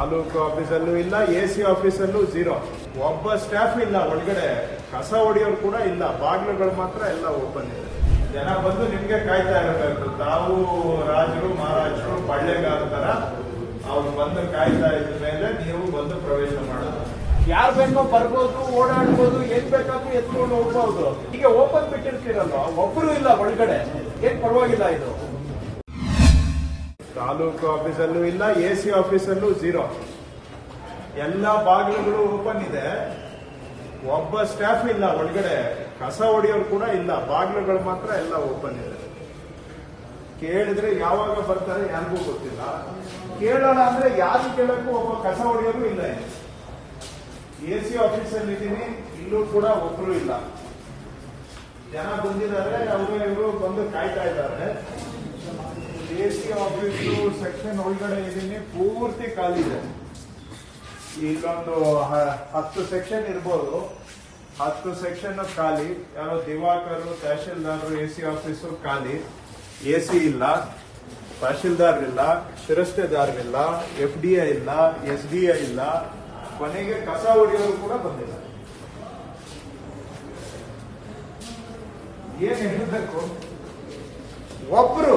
ತಾಲೂಕು ಆಫೀಸಲ್ಲೂ ಇಲ್ಲ, A C ಆಫೀಸಲ್ಲೂ ಝೀರೋ ಒಬ್ಬ ಸ್ಟಾಫ್ ಇಲ್ಲ, ಒಳಗಡೆ ಕಸ ಹೊಡೆಯೋರು ಕೂಡ ಇಲ್ಲ, ಬಾಗಿಲುಗಳು ಮಾತ್ರ ಎಲ್ಲ ಓಪನ್ ಇದೆ. ಜನ ಬಂದು ನಿಮ್ಗೆ ಕಾಯ್ತಾ ಇರಬೇಕು. ತಾವು ರಾಜರು, ಮಹಾರಾಜರು ಬಳ್ಳೆಗಾರ ತರ ಅವ್ರು ಬಂದು ಕಾಯ್ತಾ ಇದ್ದ ಮೇಲೆ ನೀವು ಬಂದು ಪ್ರವೇಶ ಮಾಡೋದು. ಯಾರು ಬೇಕೋ ಬರ್ಬೋದು, ಓಡಾಡ್ಬೋದು, ಏನ್ ಬೇಕಾದ್ರೂ ಎತ್ಕೊಂಡು ಹೋಗ್ಬೋದು. ಈಗ ಓಪನ್ ಬಿಟ್ಟಿರ್ತೀರಲ್ವ? ಒಬ್ಬರು ಇಲ್ಲ ಒಳಗಡೆ. ಏನ್ ಪರವಾಗಿಲ್ಲ ಇದು. ತಾಲೂಕು ಆಫೀಸಲ್ಲೂ ಇಲ್ಲ, ಎ ಸಿ ಆಫೀಸಲ್ಲೂ ಝೀರೋ ಎಲ್ಲ ಬಾಗಿಲುಗಳು ಓಪನ್ ಇದೆ. ಒಬ್ಬ ಸ್ಟಾಫ್ ಇಲ್ಲ, ಒಳಗಡೆ ಕಸ ಹೊಡೆಯೋರು ಕೂಡ ಇಲ್ಲ. ಬಾಗಿಲುಗಳು ಮಾತ್ರ ಎಲ್ಲ ಓಪನ್ ಇದೆ. ಕೇಳಿದ್ರೆ ಯಾವಾಗ ಬರ್ತಾರೆ ಯಾರಿಗೂ ಗೊತ್ತಿಲ್ಲ. ಕೇಳೋಣ ಅಂದ್ರೆ ಯಾರು ಕೇಳಕ್ಕೂ ಒಬ್ಬ ಕಸ ಹೊಡೆಯೋರು ಇಲ್ಲ. ಎ ಸಿ ಆಫೀಸಲ್ಲಿ ಇದ್ದೀನಿ, ಇಲ್ಲೂ ಕೂಡ ಒಬ್ರು ಇಲ್ಲ. ಜನ ಬಂದಿದ್ದಾರೆ, ಅವರು ಇವರು ಬಂದು ಕಾಯ್ತಾ ಇದ್ದಾರೆ. ಎ ಸಿ ಆಫೀಸು ಸೆಕ್ಷನ್ ಒಳಗಡೆ ಇದೀನಿ ಪೂರ್ತಿ ಖಾಲಿ ಇದೆ ಇಲ್ಲೊಂದು ಹತ್ತು ಸೆಕ್ಷನ್ ಇರ್ಬೋದು. ಹತ್ತು ಸೆಕ್ಷನ್ ಖಾಲಿ. ಯಾರೋ ದಿವಾಕರು, ತಹಶೀಲ್ದಾರರು, ಎ ಸಿ ಆಫೀಸು ಖಾಲಿ. ಎ ಸಿ ಇಲ್ಲ ತಹಶೀಲ್ದಾರ್ ಇಲ್ಲ ಶಿರಸ್ತೆದಾರರಿಲ್ಲ, ಎಫ್ ಡಿ ಐ ಇಲ್ಲ, ಎಸ್ ಡಿ ಐ ಇಲ್ಲ. ಕೊನೆಗೆ ಕಸ ಹೊಡೆಯೋರು ಕೂಡ ಬಂದಿಲ್ಲ. ಏನ್ ಹೇಳಬೇಕು? ಒಬ್ರು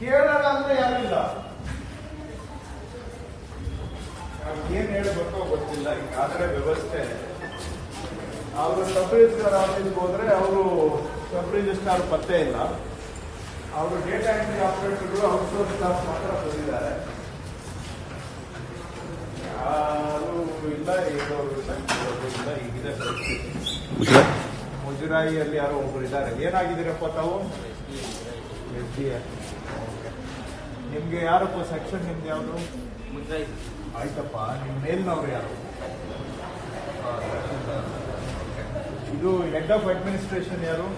ಕೇಳೋಣ ಅಂದ್ರೆ ಯಾರಿಲ್ಲ? ಏನ್ ಹೇಳ್ಬೇಕೋ ಗೊತ್ತಿಲ್ಲ ಈಗಾದ್ರೆ ವ್ಯವಸ್ಥೆ. ಅವರು ಸಬ್ ರಿಜಿಸ್ಟರ್ ಆಫೀಸ್ಗೆ ಹೋದ್ರೆ ಅವರು ಸಬ್ ರಿಜಿಸ್ಟ್ರಾರ್ ಪತ್ತೆ ಇಲ್ಲ. ಅವರು ಡೇಟಾ ಎಂಟ್ರಿ ಆಪರೇಟರ್ಗಳು ಔಟ್ಸೋರ್ಸ್ ಸ್ಟಾಫ್ ಮಾತ್ರ ಬಂದಿದ್ದಾರೆ ಯಾರು ಇಲ್ಲ ಇಲ್ಲ ಇಲ್ಲ ಈಗಿದೆ ಮುಜರಾಯಿಯಲ್ಲಿ ಯಾರೋ ಒಬ್ಬರು ಇದ್ದಾರೆ. ಏನಾಗಿದ್ದೀರಪ್ಪ ತಾವು? ಎಸ್ ಡಿ ನಿಮ್ಗೆ ಯಾರಪ್ಪ ಸೆಕ್ಷನ್ ನಿಮ್ದು ಯಾವುದು? ಆಯ್ತಪ್ಪ ನಿಮ್ಮ ಮೇಲ್ನವ್ರು ಯಾರು? ಇದು ಹೆಡ್ ಆಫ್ ಅಡ್ಮಿನಿಸ್ಟ್ರೇಷನ್ ಯಾರು?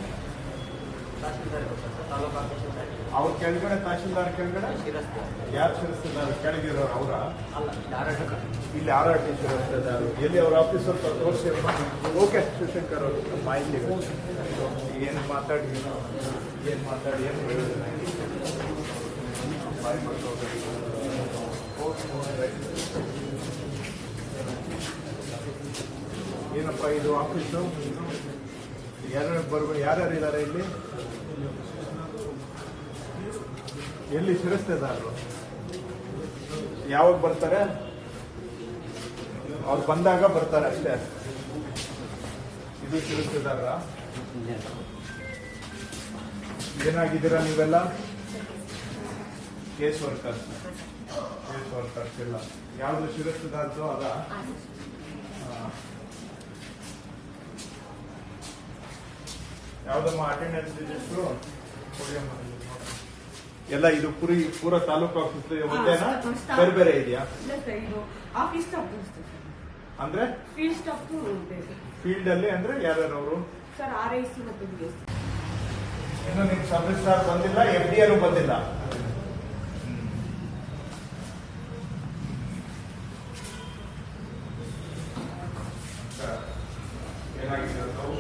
ಅವ್ರ ಕೆಳಗಡೆ ತಹಶೀಲ್ದಾರ್ ಕೆಳಗಡೆ? ಯಾರು ಶಿರಸ್ತಿದ್ದಾರೆ ಕೆಳಗಿರೋರು ಅವರ? ಇಲ್ಲಿ ಆರ್ ಆರ್ ಟಿ ಶಿರಸ್ತಿದ್ದಾರೆ ಎಲ್ಲಿ ಅವ್ರ ಆಫೀಸರ್ ತೋರಿಸಿ ಓಕೆ ಶಿವಶಂಕರ್ ಅವರು ಮಾಹಿತಿ ಏನು ಮಾತಾಡಿ ಏನು? ಮಾತಾಡಿ ಏನು. ಏನಪ್ಪ ಇದು ಆಫೀಸು ಯಾರ್ಯಾರು ಬರ್ಬೋದು ಯಾರ್ಯಾರು ಇದ್ದಾರೆ ಇಲ್ಲಿ? ಎಲ್ಲಿ ಶಿರಸ್ತೆದಾರರು ಯಾವಾಗ ಬರ್ತಾರೆ? ಅವ್ರು ಬಂದಾಗ ಬರ್ತಾರೆ ಅಷ್ಟೇ. ಇದು ಶಿರಸ್ತೆದಾರ ಏನಾಗಿದ್ದೀರಾ ನೀವೆಲ್ಲ? Case workers. ಕೇಸ್ ವರ್ಕರ್ಸ್ ಇಲ್ಲ. ಯಾವ್ದು ಶಿರಸ್ತೆದಾರ್ದು ಅದ? ಯಾವ್ದಮ್ಮ ಅಟೆಂಡೆನ್ಸ್ ರಿಜಿಸ್ಟ್ರು ಎಲ್ಲ ಇದು ಪುರಿ ಪೂರ ತಾಲೂಕು ಆಫೀಸ್ ಬೇರೆ ಬೇರೆ ಇದೆಯಾ? ಆಫೀಸ್ ಅಂದ್ರೆ? ಫೀಲ್ಡ್ ಸ್ಟಾಫ್ ಫೀಲ್ಡ್ ಅಲ್ಲಿ ಅಂದ್ರೆ ಯಾರ್ಯಾರು ಅವರು ಸರ್ ಆರ್ ಐ ಸಿ ಮತ್ತು ಬಿ ಎಸ್ ಇನ್ನು ನಿಮ್ ಸಬ್ ರಿಜಿಸ್ಟ್ರಾರ್ ಬಂದಿಲ್ಲ ಎಫ್ ಡಿ ಆರ್ ಬಂದಿಲ್ಲ. ಏನಾಗಿದೆ? ತಾವು?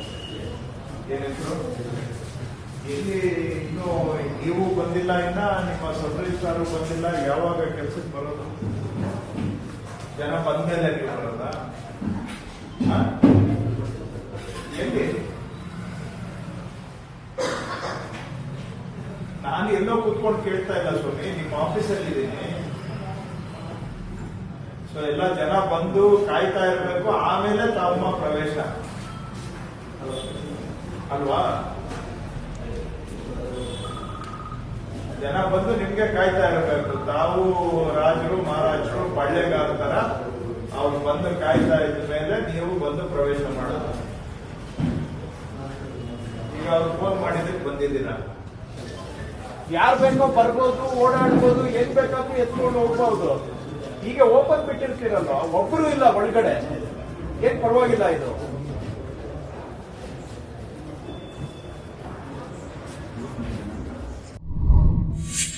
ಎಲ್ಲಿ ಇನ್ನು ನೀವು ಬಂದಿಲ್ಲ ಇನ್ನ ನಿಮ್ಮ ಸಬ್ ರಿಜಿಸ್ಟ್ರಾರ್ ಬಂದಿಲ್ಲ, ಯಾವಾಗ ಕೆಲ್ಸಕ್ಕೆ ಬರೋದು? ಜನ ಬಂದ್ಮೇಲೆ ನೀವು? ಎಲ್ಲಿ? ನಾನು ಎಲ್ಲೋ ಕೂತ್ಕೊಂಡು ಕೇಳ್ತಾ ಇಲ್ಲ ಸ್ವಾಮಿ, ನಿಮ್ಮ ಆಫೀಸಲ್ಲಿ ಇದ್ದೀನಿ. ಸೊ ಎಲ್ಲ ಜನ ಬಂದು ಕಾಯ್ತಾ ಇರಬೇಕು, ಆಮೇಲೆ ತಮ್ಮ ಪ್ರವೇಶ. ಅಲ್ವಾ? ಜನ ಬಂದು ನಿಮ್ಗೆ ಕಾಯ್ತಾ ಇರಬೇಕು ತಾವು ರಾಜರು, ಮಹಾರಾಜರು ಪಳ್ಳೆಗಾರ ತರ ಅವ್ರು ಬಂದು ಕಾಯ್ತಾ ಇದ್ದ ಮೇಲೆ ನೀವು ಬಂದು ಪ್ರವೇಶ ಮಾಡೋದು. ಈಗ ಅವ್ರು ಫೋನ್ ಮಾಡಿದಕ್ಕೆ ಬಂದಿದ್ದೀರಾ. ಯಾರು ಬೇಕೋ ಬರ್ಬೋದು, ಓಡಾಡ್ಬೋದು, ಏನ್ ಬೇಕಾದ್ರೂ ಎತ್ಕೊಂಡು ಹೋಗ್ಬೋದು. ಈಗ ಓಪನ್ ಬಿಟ್ಟಿರ್ತೀರಲ್ಲ ಒಬ್ರು ಇಲ್ಲ ಒಳಗಡೆ. ಏನ್ ಪರವಾಗಿಲ್ಲ ಇದು.